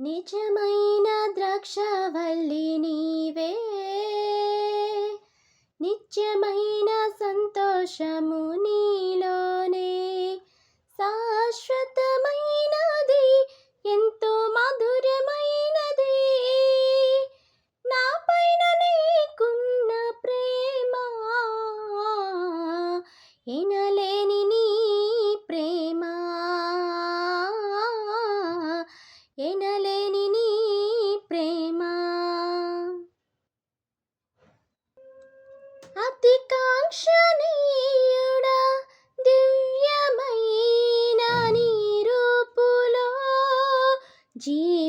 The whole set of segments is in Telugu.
నిజమైన ద్రాక్షవల్లి నీవే. నిత్యమైన సంతోషము నీలోనే. శాశ్వతమైన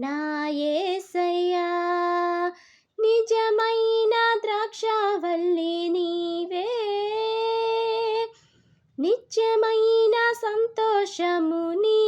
నాయేసయ్యా నిజమైన ద్రాక్షవల్లి నీవే. నిత్యమైన సంతోషము నీ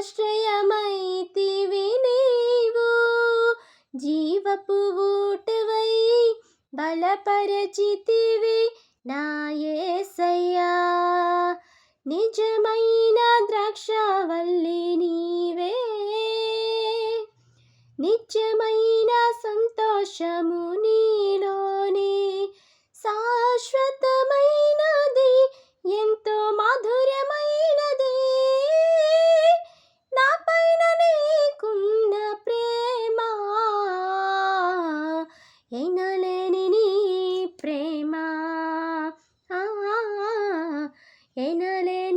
ఆశ్రయమైతివి నీవు. జీవపు ఊటవై బలపరచితివి నాయేసయ్యా నిజమైన ద్రాక్షవల్లి నీవే. నిత్యమైన సంతోషము ಎನ್ನಲೇ